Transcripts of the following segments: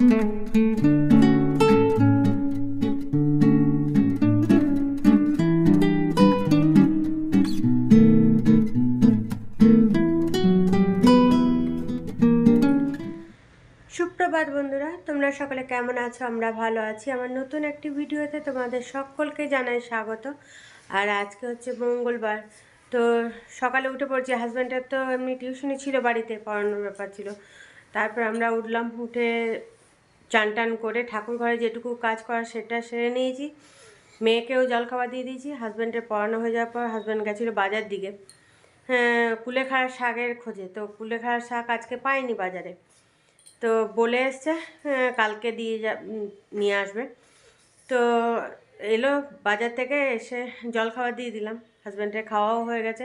সুপ্রভাত বন্ধুরা, তোমরা সকলে কেমন আছো? আমরা ভালো আছি। আমার নতুন একটি ভিডিওতে তোমাদের সকলকে জানাই স্বাগত। আর আজকে হচ্ছে মঙ্গলবার। তো সকালে উঠে পড়ছি হাজব্যান্ডের তো এমনি টিউশনি ছিল, বাড়িতে পড়ানোর ব্যাপার ছিল। তারপর আমরা উঠলাম, উঠে চান টান করে ঠাকুর ঘরে যেটুকু কাজ করার সেটা সেরে নিয়েছি। মেয়েকেও জলখাবার দিয়ে দিয়েছি। হাজব্যান্ডের পড়ানো হয়ে যাওয়ার পর হাজব্যান্ড গেছিল বাজার দিকে। হ্যাঁ কুলেখাড়া শাকের খোঁজে। তো কুলেখাড়া শাক আজকে পাইনি বাজারে। তো বলে এসছে হ্যাঁ, কালকে দিয়ে যা নিয়ে আসবে। তো এলো বাজার থেকে এসে জল খাবার দিয়ে দিলাম। হাজব্যান্ডের খাওয়াও হয়ে গেছে।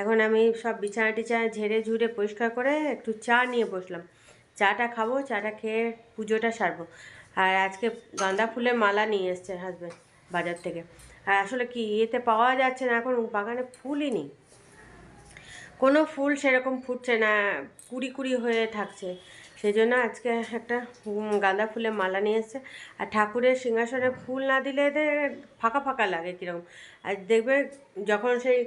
এখন আমি সব বিছানা টিছানা ঝেড়ে ঝুড়ে পরিষ্কার করে একটু চা নিয়ে বসলাম। চাটা খাব, চাটা খেয়ে পুজোটা সারবো। আর আজকে গাঁদা ফুলের মালা নিয়ে এসছে হাজব্যান্ড বাজার থেকে। আর আসলে কি, ইয়েতে পাওয়া যাচ্ছে না এখন, বাগানে ফুলই নেই। কোনো ফুল সেরকম ফুটছে না, কুড়ি কুড়ি হয়ে থাকছে। সেই জন্য আজকে একটা গাঁদা ফুলের মালা নিয়ে এসছে। আর ঠাকুরের সিংহাসনে ফুল না দিলে এদের ফাঁকা ফাঁকা লাগে কীরকম। আর দেখবে যখন সেই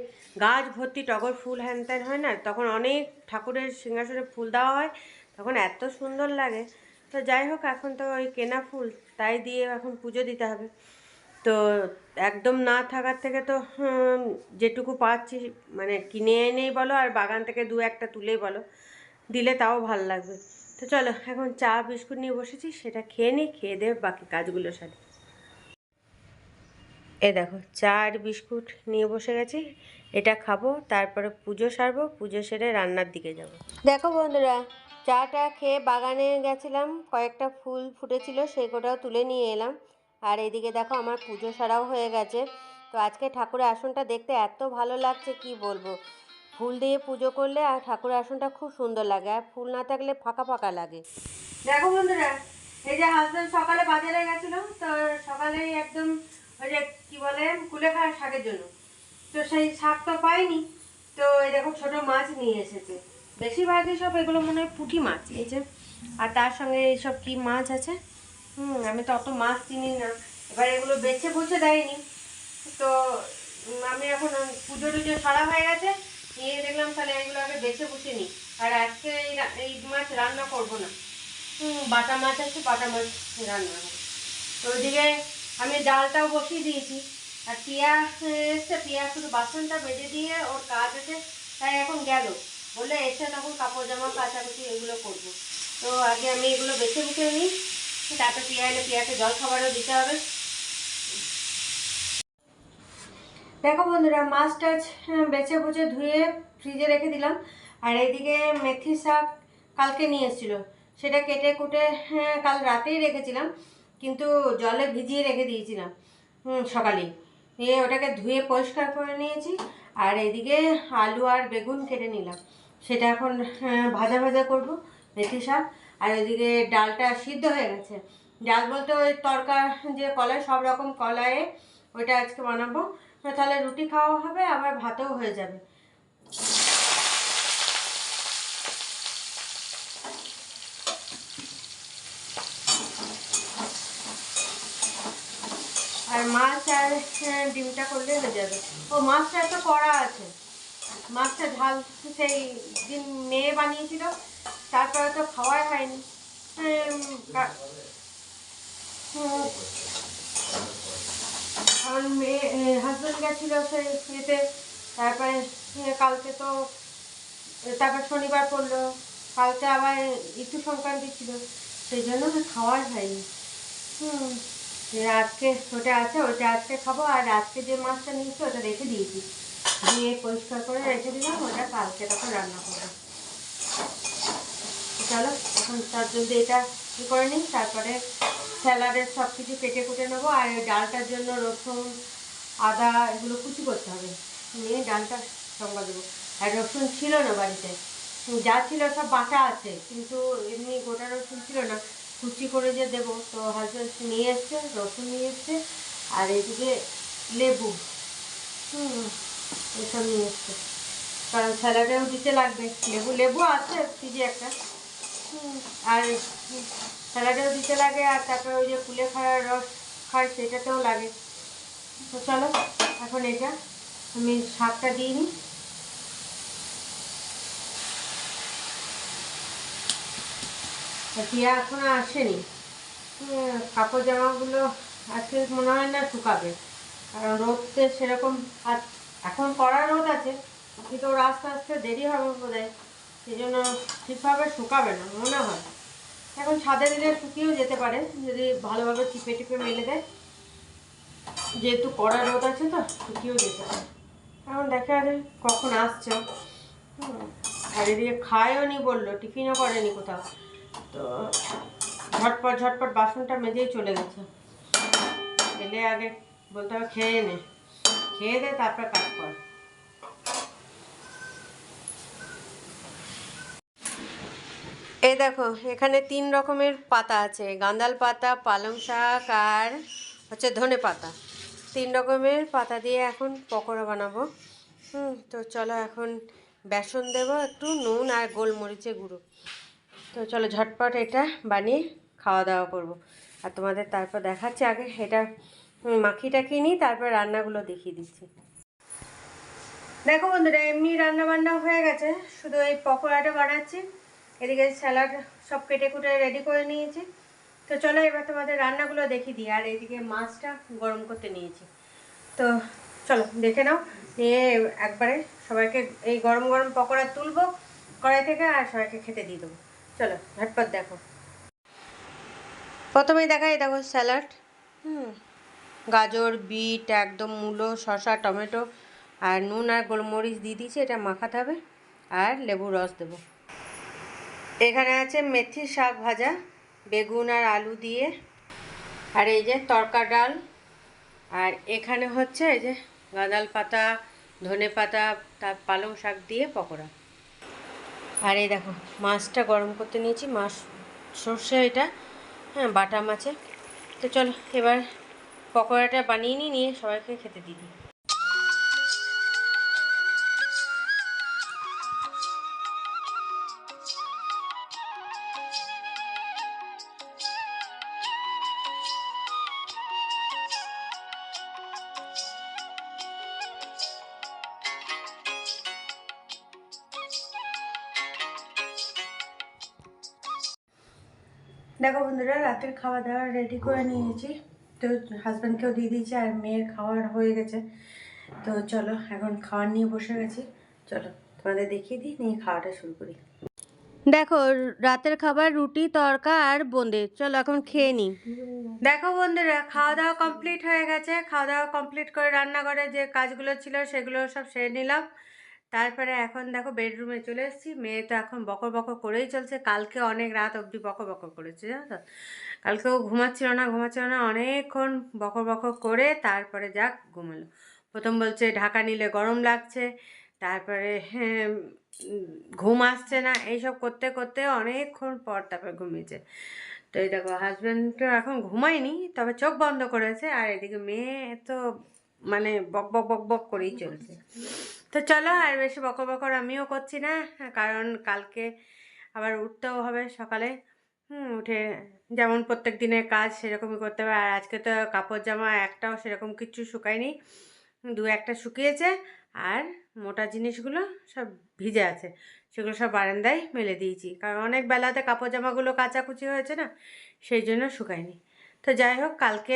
গাছ ভর্তি টগর ফুল হ্যান হয় না, তখন অনেক ঠাকুরের সিংহাসনে ফুল দেওয়া হয়। তখন এত সুন্দর লাগে। তো যাই হোক, এখন তো ওই কেনা ফুল, তাই দিয়ে এখন পুজো দিতে হবে। তো একদম না থাকার থেকে তো যেটুকু পাচ্ছি মানে কিনে এনেই বলো আর বাগান থেকে দু একটা তুলেই বলো। দিলে তাও ভালো লাগবে। তো চলো, এখন চা, বিস্কুট নিয়ে বসেছি, সেটা খেয়ে নিই, খেয়ে দেবে বাকি কাজগুলো সারি। এ দেখো চা আর বিস্কুট নিয়ে বসে গেছি, এটা খাব, তারপরে পুজো সারবো, পুজো সেরে রান্নার দিকে যাব। দেখো বন্ধুরা, চাটা খেয়ে বাগানে গেছিলাম, কয়েকটা ফুল ফুটেছিল সেই কোটাও তুলে নিয়ে এলাম। আর এদিকে দেখো, আমার পুজো সারাও হয়ে গেছে। তো আজকে ঠাকুরের আসনটা দেখতে এত ভালো লাগছে, কি বলব? ফুল দিয়ে পুজো করলে আর ঠাকুরের আসনটা খুব সুন্দর লাগে, আর ফুল না থাকলে ফাঁকা ফাঁকা লাগে। দেখো বন্ধুরা, এই যে হাজব্যান্ড সকালে বাজারে গেছিল, তো সকালেই একদম ওই যে কি বলে কুলেখাড়া শাকের জন্য। তো সেই শাক তো পাইনি। তো এই দেখো ছোট মাছ নিয়ে এসেছে। বেশিরভাগই সব এগুলো মনে হয় পুঁটি মাছ, এই যে। আর তার সঙ্গে এইসব কি মাছ আছে? হুম, আমি তো অত মাছ চিনি না। এবার এগুলো বেছে বুঝে দেয়নি। তো আমি এখন পুজো টুজো সারা হয়ে গেছে। নিয়ে দেখলাম তাহলে এগুলো আগে বেছে বুঝে নিই। আর আজকে এই এই মাছ রান্না করব না। বাটা মাছ আছে, বাটা মাছ রান্না হবে। তো ওইদিকে আমি ডালটাও বসিয়ে দিয়েছি। আর পিয়া এসছে পিয়া শুধু বাসনটা বেজে দিয়ে ওর কাজ আছে তাই এখন গেল। বলে এসে তখন কাপড় জামা কাচাকুচি এগুলো করব। তো আগে আমি এগুলো বেছে বুঝে নিই তারপর পিয়া এলে পিয়াকে জল খাবারও দিতে হবে। দেখো বন্ধুরা মাছ টাছ হ্যাঁ, বেছে বুঝে ধুয়ে ফ্রিজে রেখে দিলাম। আর এইদিকে মেথি শাক কালকে নিয়ে এসেছিল। সেটা কেটে কুটে হ্যাঁ, কাল রাতেই রেখেছিলাম। কিন্তু জলে ভিজিয়ে রেখে দিয়েছিলাম হুম, সকালেই। দিয়ে ওটাকে ধুয়ে পরিষ্কার করে নিয়েছি আর এদিকে আলু আর বেগুন কেটে নিলাম। সেটা এখন হ্যাঁ, ভাজা ভাজা করব মেথি শাক আর ওইদিকে ডালটা সিদ্ধ হয়ে গেছে। ডাল বলতে ওই তরকার যে কলাই সব রকম কলাইয়ে ওইটা আজকে বানাবো। তাহলে রুটি খাওয়া হবে আবার ভাতও হয়ে যাবে। মাছ আর ডিমটা করলে হয়ে যাবে। ও, মাছটা একটা কড়া আছে। মাছটা ঝাল, সেই দিন মেয়ে বানিয়েছিল, তারপরে তো খাওয়াই হয়নি। আমার মেয়ে হাজব্যান্ড গেছিল সেই ইয়েতে, তারপরে কালকে তো, তারপর শনিবার পড়ল, কালকে আবার ঋতু সংক্রান্তি ছিল, সেই জন্য খাওয়াই হয়নি। হুম। আজকে ওটা আছে, ওটা আজকে খাব, আর আজকে যে মাছটা নিয়েছি ওটা রেখে দিয়েছি। দিয়ে পরিষ্কার করে রেখে দিলাম, ওটা কালকে তখন রান্না করব। চলো, এখন তার জন্য এটা কী করে নিই, তারপরে স্যালাডের সব কিছু কেটে কুটে নেব, আর ডালটার জন্য রসুন, আদা, এগুলো কুচি করতে হবে। নিয়ে ডালটা সঙ্গে দেবো। আর রসুন ছিল না বাড়িতে। যা ছিল সব বাটা আছে, কিন্তু এমনি গোটা রসুন ছিল না। কুচি করে যে দেবো, তো হাজব্যান্ড নিয়ে এসছে, রসুন নিয়ে এসছে, আর এদিকে লেবু। হুম, এসব নিয়ে এসছে। কারণ স্যালাডেও দিতে লাগবে। লেবু লেবু আছে ফ্রিজে একটা। আর স্যালাডেও দিতে লাগে, আর তারপরে ওই যে কুলে খাওয়ার রস খায়, সেটাতেও লাগে। তো চলো, এখন এটা আমি শাকটা দিয়ে নিই। টিয়া এখনও আসেনি। কাপড় জামাগুলো আজকে মনে হয় না শুকাবে। কারণ রোদতে সেরকম এখন কড়া রোদ আছে, কিন্তু ওর আস্তে আস্তে দেরি হবে বোধ হয় সেই জন্য ঠিকভাবে শুকাবে না, মনে হয়। এখন ছাদে দিলে শুকিয়েও যেতে পারে, যদি ভালোভাবে টিপে টিপে মেলে দেয়। যেহেতু কড়া রোদ আছে তো, শুকিয়েও যেতে পারে। এখন দেখা যাবে কখন আসছে। আর এদিকে খায়ও নি বলল, টিফিনও করেনি কোথাও। তো ঝটপট ঝটপট বাসনটা মেজেই চলে গেছে। এলে আগে বলতে হবে খেয়ে নে। খেয়ে দে, তারপর কাজ কর। এই দেখো, এখানে তিন রকমের পাতা আছে। গাঁদাল পাতা, পালং শাক আর হচ্ছে ধনে পাতা। তিন রকমের পাতা দিয়ে এখন পকোড়া বানাবো। হুম, তো চলো এখন বেসন দেবো, একটু নুন আর গোলমরিচের গুঁড়ো। তো চলো ঝটপট এটা বানিয়ে খাওয়া দাওয়া করব। আর তোমাদের তারপর দেখাচ্ছি আগে এটা টাখিয়ে নিই, তারপর রান্নাগুলো দেখিয়ে দিচ্ছি। দেখো বন্ধুরা, এমনি রান্না বান্না হয়ে গেছে। শুধু এই পকোড়াটা বানাচ্ছি। এদিকে স্যালাড সব কেটে কুটে রেডি করে নিয়েছি। তো চলো এবার তোমাদের রান্নাগুলো দেখিয়ে দিই। আর এদিকে মাছটা গরম করতে নিয়েছি। তো চলো, দেখে নাও। নিয়ে একবারে সবাইকে এই গরম গরম পকোড়া তুলবো কড়াই থেকে আর সবাইকে খেতে দিয়ে দেবো। চলো ঝটপট দেখো। প্রথমেই দেখাই দেখো স্যালাড। হুম। গাজর বিট একদম মূলো শসা টমেটো আর নুন আর গোলমরিচ দিয়ে দিয়েছি এটা মাখাতে হবে আর লেবুর রস দেবো। এখানে আছে মেথি শাক ভাজা বেগুন আর আলু দিয়ে আর এই যে তরকা ডাল আর এখানে হচ্ছে এই যে গাঁদাল পাতা ধনে পাতা তার পালং শাক দিয়ে পকোড়া। আর এই দেখো, মাছটা গরম করতে নিয়েছি, মাছ, সর্ষে এটা হ্যাঁ বাটা মাছে তো চলো, এবার পকোড়াটা বানিয়ে নিয়ে সবাইকে খেতে দিই। দেখো বন্ধুরা রাতের খাওয়া দাওয়া রেডি করে নিয়েছি। তো হাজব্যান্ডকেও দিয়ে দিয়েছি আর মেয়ের খাওয়ার হয়ে গেছে। তো চলো এখন খাওয়ার নিয়ে বসে গেছি। চলো তোমাদের দেখিয়ে দিই নিয়ে খাওয়াটা শুরু করি। দেখো রাতের খাবার রুটি তরকা আর বোঁদে। চলো এখন খেয়ে নিই। দেখো বন্ধুরা খাওয়া দাওয়া কমপ্লিট হয়ে গেছে। খাওয়া দাওয়া কমপ্লিট করে রান্নাঘরে যে কাজগুলো ছিল সেগুলো সব সেরে নিলাম। তারপরে এখন দেখো বেডরুমে চলে এসেছি। মেয়ে তো এখন বকর বকর করেই চলছে। কালকে অনেক রাত অবধি বকর বকর করেছে জানো তো? কালকেও ঘুমাচ্ছিল না ঘুমাচ্ছিল না। অনেকক্ষণ বকর বকর করে তারপরে যাক ঘুমালো। প্রথম বলছে ঢাকা নিলে গরম লাগছে। তারপরে হ্যাঁ, ঘুম আসছে না। এইসব করতে করতে অনেকক্ষণ পর তারপরে ঘুমিয়েছে। তো এই দেখো হাজব্যান্ড তো এখন ঘুমায়নি তবে চোখ বন্ধ করেছে। আর এদিকে মেয়ে তো মানে বক বক বক বক করেই চলছে। তো চলো, আর বেশি বকর বকর আমিও করছি না, কারণ কালকে আবার উঠতেও হবে সকালে। উঠে যেমন প্রত্যেক দিনের কাজ সেরকমই করতে হবে, আর আজকে তো কাপড় জামা একটাও সেরকম কিচ্ছু শুকায়নি। দু একটা শুকিয়েছে, আর মোটা জিনিসগুলো সব ভিজে আছে, সেগুলো সব বারান্দায় মেলে দিয়েছি, কারণ অনেক বেলাতে কাপড় জামাগুলো কাচাকুচি হয়েছে না, সেই জন্য শুকায়নি। তো যাই হোক, কালকে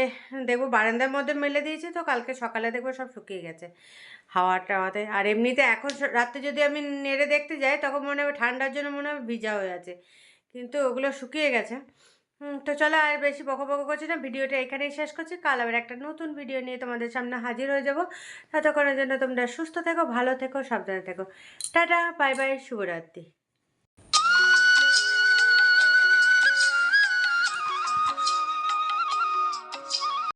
দেখব, বারান্দার মধ্যে মেলে দিয়েছি তো কালকে সকালে দেখব সব শুকিয়ে গেছে হাওয়া টাওয়াতে। আর এমনিতে এখন রাত্রে যদি আমি নেড়ে দেখতে যাই, তখন মনে হবে ঠান্ডার জন্য মনে হবে ভিজা হয়ে আছে। কিন্তু ওগুলো শুকিয়ে গেছে। তো চলো আর বেশি বকো বকো করছি না, ভিডিওটা এখানেই শেষ করছি। কাল আবার একটা নতুন ভিডিও নিয়ে তোমাদের সামনে হাজির হয়ে যাব। ততক্ষণের জন্য তোমরা সুস্থ থেকো, ভালো থেকো, সাবধানে থেকো। টাটা, বাই বাই, শুভরাত্রি।